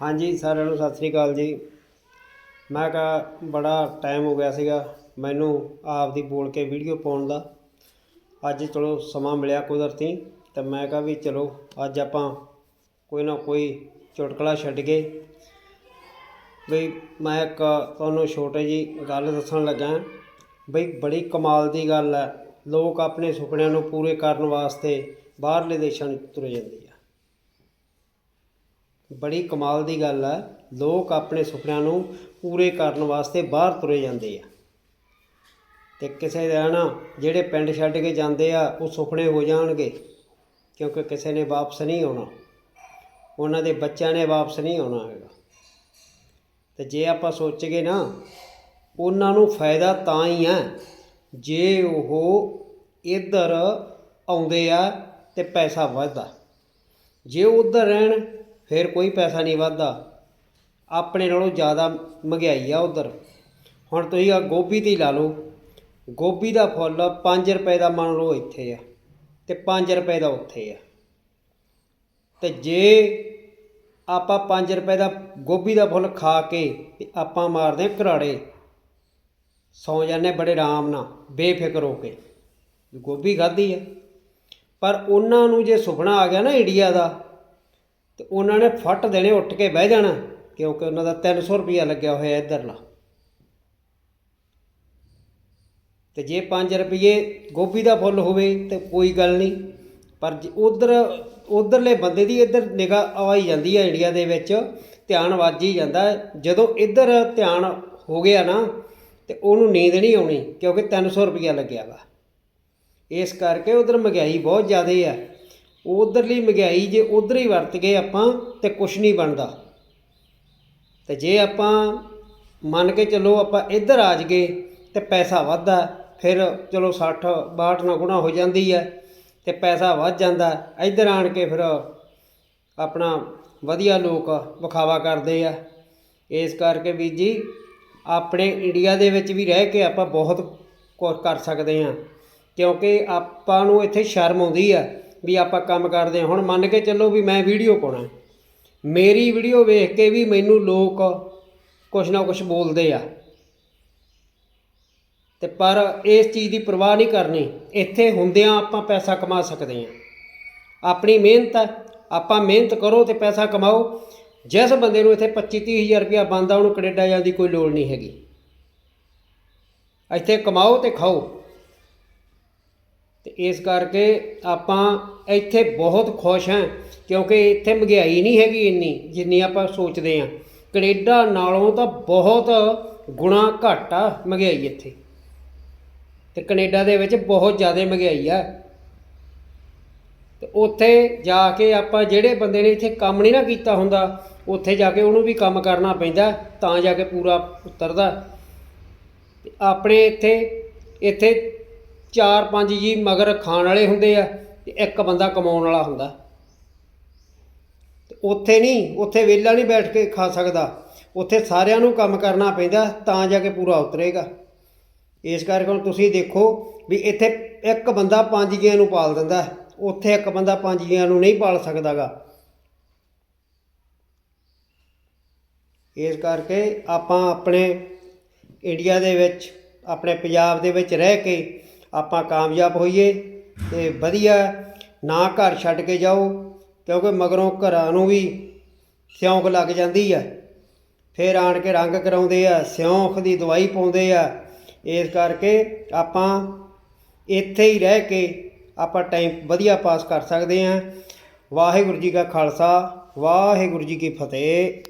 ਹਾਂਜੀ, ਸਾਰਿਆਂ ਨੂੰ ਸਤਿ ਸ੍ਰੀ ਅਕਾਲ ਜੀ। ਮੈਂ ਕਿਹਾ ਬੜਾ ਟਾਈਮ ਹੋ ਗਿਆ ਸੀਗਾ, ਮੈਨੂੰ ਆਪ ਦੀ ਬੋਲ ਕੇ ਵੀਡੀਓ ਪਾਉਣ ਦਾ। ਅੱਜ ਚਲੋ ਸਮਾਂ ਮਿਲਿਆ ਕੁਦਰਤੀ, ਤਾਂ ਮੈਂ ਕਿਹਾ ਵੀ ਚਲੋ ਅੱਜ ਆਪਾਂ ਕੋਈ ਨਾ ਕੋਈ ਚੁਟਕਲਾ ਛੱਡ ਕੇ ਬਈ ਮੈਂ ਇੱਕ ਤੁਹਾਨੂੰ ਛੋਟੀ ਜੀ ਗੱਲ ਦੱਸਣ ਲੱਗਾ ਬਈ ਬੜੀ ਕਮਾਲ ਦੀ ਗੱਲ ਹੈ, ਲੋਕ ਆਪਣੇ ਸੁਪਨਿਆਂ ਨੂੰ ਪੂਰੇ ਕਰਨ ਵਾਸਤੇ ਬਾਹਰਲੇ ਦੇਸ਼ਾਂ ਨੂੰ ਤੁਰੇ ਜਾਂਦੇ। ਬੜੀ ਕਮਾਲ ਦੀ ਗੱਲ ਆ। ਲੋਕ ਆਪਣੇ ਸੁਪਨਿਆਂ ਨੂੰ ਪੂਰੇ ਕਰਨ ਵਾਸਤੇ ਬਾਹਰ ਤੁਰੇ ਜਾਂਦੇ ਆ। ਤੇ ਕਿਸੇ ਦਾ ਨਾ ਜਿਹੜੇ ਪਿੰਡ ਛੱਡ ਕੇ ਜਾਂਦੇ ਆ, ਉਹ ਸੁਪਨੇ ਹੋ ਜਾਣਗੇ, ਕਿਉਂਕਿ ਕਿਸੇ ਨੇ ਵਾਪਸ ਨਹੀਂ ਆਉਣਾ। ਉਹਨਾਂ ਦੇ ਬੱਚਿਆਂ ਨੇ ਵਾਪਸ ਨਹੀਂ ਆਉਣਾ ਹੈਗਾ। ਤੇ ਜੇ ਆਪਾਂ ਸੋਚੀਏ ਨਾ, ਉਹਨਾਂ ਨੂੰ ਫਾਇਦਾ ਤਾਂ ਹੀ ਹੈ ਜੇ ਉਹ ਇੱਧਰ ਆਉਂਦੇ ਆ ਤੇ ਪੈਸਾ ਵੱਧਦਾ। ਜੇ ਉਹ ਉੱਧਰ ਰਹਿਣ ਫਿਰ ਕੋਈ ਪੈਸਾ ਨਹੀਂ ਵੱਧਦਾ। ਆਪਣੇ ਨਾਲੋਂ ਜ਼ਿਆਦਾ ਮਹਿੰਗਾਈ ਆ ਉੱਧਰ। ਹੁਣ ਤੁਸੀਂ ਆ ਗੋਭੀ ਦੀ ਲਾ ਲਓ। ਗੋਭੀ ਦਾ ਫੁੱਲ 5 ਰੁਪਏ ਦਾ ਮੰਨ ਲਓ ਇੱਥੇ ਆ ਤੇ 5 ਰੁਪਏ ਦਾ ਉੱਥੇ ਆ। ਤੇ ਜੇ ਆਪਾਂ 5 ਰੁਪਏ ਦਾ ਗੋਭੀ ਦਾ ਫੁੱਲ ਖਾ ਕੇ ਤੇ ਆਪਾਂ ਮਾਰਦੇ ਹਾਂ ਘਰਾੜੇ, ਸੌ ਜਾਂਦੇ ਬੜੇ ਆਰਾਮ ਨਾਲ, ਬੇਫਿਕਰ ਹੋ ਕੇ। ਗੋਭੀ ਖਾਧੀ ਆ। ਪਰ ਉਹਨਾਂ ਨੂੰ ਜੇ ਸੁਪਨਾ ਆ ਗਿਆ ਨਾ ਇੰਡੀਆ ਦਾ ਤੇ ਉਹਨਾਂ ਨੇ ਫੱਟ ਦੇਣੇ, ਉੱਠ ਕੇ ਬਹਿ ਜਾਣਾ, ਕਿਉਂਕਿ ਉਹਨਾਂ ਦਾ 300 ਰੁਪਿਆ ਲੱਗਿਆ ਹੋਇਆ ਇੱਧਰਲਾ। ਤੇ ਜੇ 5 ਰੁਪਏ ਗੋਭੀ ਦਾ ਫੁੱਲ ਹੋਵੇ ਤੇ ਕੋਈ ਗੱਲ ਨਹੀਂ, ਪਰ ਜੇ ਉਧਰ, ਉਧਰਲੇ ਬੰਦੇ ਦੀ ਇੱਧਰ ਨਿਗਾਹ ਆਈ ਜਾਂਦੀ ਹੈ ਇੰਡੀਆ ਦੇ ਵਿੱਚ, ਧਿਆਨ ਵੱਜ ਹੀ ਜਾਂਦਾ। ਜਦੋਂ ਇੱਧਰ ਧਿਆਨ ਹੋ ਗਿਆ ਨਾ, ਤੇ ਉਹਨੂੰ ਨੀਂਦ ਨਹੀਂ ਆਉਣੀ, ਕਿਉਂਕਿ 300 ਰੁਪਿਆ ਲੱਗਿਆ ਵਾ। ਇਸ ਕਰਕੇ ਉਧਰ ਮਹਿੰਗਾਈ ਬਹੁਤ ਜ਼ਿਆਦਾ ਹੈ ਉਧਰਲੀ ਮਹਿੰਗਾਈ ਜੇ ਉਧਰ ਹੀ ਵਰਤ ਗਏ ਆਪਾਂ, ਤੇ ਕੁਛ ਨਹੀਂ ਬਣਦਾ। ਤੇ ਜੇ ਆਪਾਂ ਮੰਨ ਕੇ ਚੱਲੋ ਆਪਾਂ ਇੱਧਰ ਆ ਜਗੇ, ਤੇ ਪੈਸਾ ਵੱਧਦਾ, ਫਿਰ ਚਲੋ 60 62 ਨਾਲ ਗੁਣਾ ਹੋ ਜਾਂਦੀ ਹੈ ਤੇ ਪੈਸਾ ਵੱਧ ਜਾਂਦਾ, ਇੱਧਰ ਆਣ ਕੇ ਫਿਰ ਆਪਣਾ ਵਧੀਆ ਲੋਕ ਵਿਖਾਵਾ ਕਰਦੇ ਆ। ਇਸ ਕਰਕੇ ਵੀ ਜੀ, ਆਪਣੇ ਇੰਡੀਆ ਦੇ ਵਿੱਚ ਵੀ ਰਹਿ ਕੇ ਆਪਾਂ ਬਹੁਤ ਕੁਝ ਕਰ ਸਕਦੇ ਹਾਂ ਕਿਉਂਕਿ ਆਪਾਂ ਨੂੰ ਇੱਥੇ ਸ਼ਰਮ ਆਉਂਦੀ ਆ। ਵੀ ਆਪਾਂ ਕੰਮ ਕਰਦੇ ਹਾਂ। ਹੁਣ ਮੰਨ ਕੇ ਚੱਲੋ ਵੀ ਮੈਂ ਵੀਡੀਓ ਪਾਉਣਾ ਮੇਰੀ ਵੀਡੀਓ ਵੇਖ ਕੇ ਵੀ ਮੈਨੂੰ ਲੋਕ ਕੁਛ ਨਾ ਕੁਛ ਬੋਲਦੇ ਆ। ਤੇ ਪਰ ਇਸ ਚੀਜ਼ ਦੀ ਪਰਵਾਹ ਨਹੀਂ ਕਰਨੀ। ਇੱਥੇ ਹੁੰਦਿਆਂ ਆਪਾਂ ਪੈਸਾ ਕਮਾ ਸਕਦੇ ਹਾਂ। ਆਪਣੀ ਮਿਹਨਤ ਹੈ। ਆਪਾਂ ਮਿਹਨਤ ਕਰੋ ਤੇ ਪੈਸਾ ਕਮਾਓ। ਜਿਸ ਬੰਦੇ ਨੂੰ ਇੱਥੇ 25 30 ਹਜ਼ਾਰ ਰੁਪਇਆ ਬੰਦਾ ਉਹਨੂੰ ਕੈਨੇਡਾ ਜਾਣ ਦੀ ਕੋਈ ਲੋੜ ਨਹੀਂ ਹੈਗੀ। ਇੱਥੇ ਕਮਾਓ ਤੇ ਖਾਓ। ਤੇ ਇਸ ਕਰਕੇ ਆਪਾਂ ਇੱਥੇ ਬਹੁਤ ਖੁਸ਼ ਹਾਂ, ਕਿਉਂਕਿ ਇੱਥੇ ਮਹਿੰਗਾਈ ਨਹੀਂ ਹੈਗੀ ਇੰਨੀ, ਜਿੰਨੀ ਆਪਾਂ ਸੋਚਦੇ ਹਾਂ। ਕੈਨੇਡਾ ਨਾਲੋਂ ਤਾਂ ਬਹੁਤ ਗੁਣਾ ਘੱਟ ਆ ਮਹਿੰਗਾਈ ਇੱਥੇ। ਤੇ ਕੈਨੇਡਾ ਦੇ ਵਿੱਚ ਬਹੁਤ ਜ਼ਿਆਦਾ ਮਹਿੰਗਾਈ ਆ। ਤੇ ਉੱਥੇ ਜਾ ਕੇ ਆਪਾਂ ਜਿਹੜੇ ਬੰਦੇ ਨੇ ਇੱਥੇ ਕੰਮ ਨਹੀਂ ਨਾ ਕੀਤਾ ਹੁੰਦਾ, ਉੱਥੇ ਜਾ ਕੇ ਉਹਨੂੰ ਵੀ ਕੰਮ ਕਰਨਾ ਪੈਂਦਾ, ਤਾਂ ਜਾ ਕੇ ਪੂਰਾ ਉਤਰਦਾ। ਆਪਣੇ ਇੱਥੇ ਇੱਥੇ ਚਾਰ ਪੰਜ ਜੀ ਮਗਰ ਖਾਣ ਵਾਲੇ ਹੁੰਦੇ ਆ ਤੇ ਇੱਕ ਬੰਦਾ ਕਮਾਉਣ ਵਾਲਾ ਹੁੰਦਾ। ਉੱਥੇ ਨਹੀਂ, ਉੱਥੇ ਵਿਹਲਾ ਨਹੀਂ ਬੈਠ ਕੇ ਖਾ ਸਕਦਾ। ਉੱਥੇ ਸਾਰਿਆਂ ਨੂੰ ਕੰਮ ਕਰਨਾ ਪੈਂਦਾ, ਤਾਂ ਜਾ ਕੇ ਪੂਰਾ ਉਤਰੇਗਾ। ਇਸ ਕਰਕੇ ਹੁਣ ਤੁਸੀਂ ਦੇਖੋ ਵੀ ਇੱਥੇ ਇੱਕ ਬੰਦਾ ਪੰਜ ਜੀਆਂ ਨੂੰ ਪਾਲ ਦਿੰਦਾ। ਉੱਥੇ ਇੱਕ ਬੰਦਾ ਪੰਜ ਜੀਆਂ ਨੂੰ ਨਹੀਂ ਪਾਲ ਸਕਦਾਗਾ। ਇਸ ਕਰਕੇ ਆਪਾਂ ਆਪਣੇ ਇੰਡੀਆ ਦੇ ਵਿੱਚ, ਆਪਣੇ ਪੰਜਾਬ ਦੇ ਵਿੱਚ ਰਹਿ ਕੇ ਆਪਾਂ ਕਾਮਯਾਬ ਹੋਈਏ ਤੇ ਵਧੀਆ ਨਾ ਘਰ ਛੱਡ ਕੇ ਜਾਓ, ਕਿਉਂਕਿ ਮਗਰੋਂ ਘਰਾਂ ਨੂੰ ਵੀ ਸਿਉਂਕ ਲੱਗ ਜਾਂਦੀ ਆ। ਫਿਰ ਆਣ ਕੇ ਰੰਗ ਕਰਾਉਂਦੇ ਆ, ਸਿਉਂਖ ਦੀ ਦਵਾਈ ਪਾਉਂਦੇ ਆ। ਇਸ ਕਰਕੇ ਆਪਾਂ ਇੱਥੇ ਹੀ ਰਹਿ ਕੇ ਆਪਾਂ ਟਾਈਮ ਵਧੀਆ ਪਾਸ ਕਰ ਸਕਦੇ ਹਾਂ ਵਾਹਿਗੁਰੂ ਜੀ ਕਾ ਖਾਲਸਾ, ਵਾਹਿਗੁਰੂ ਜੀ ਕੀ ਫਤਿਹ।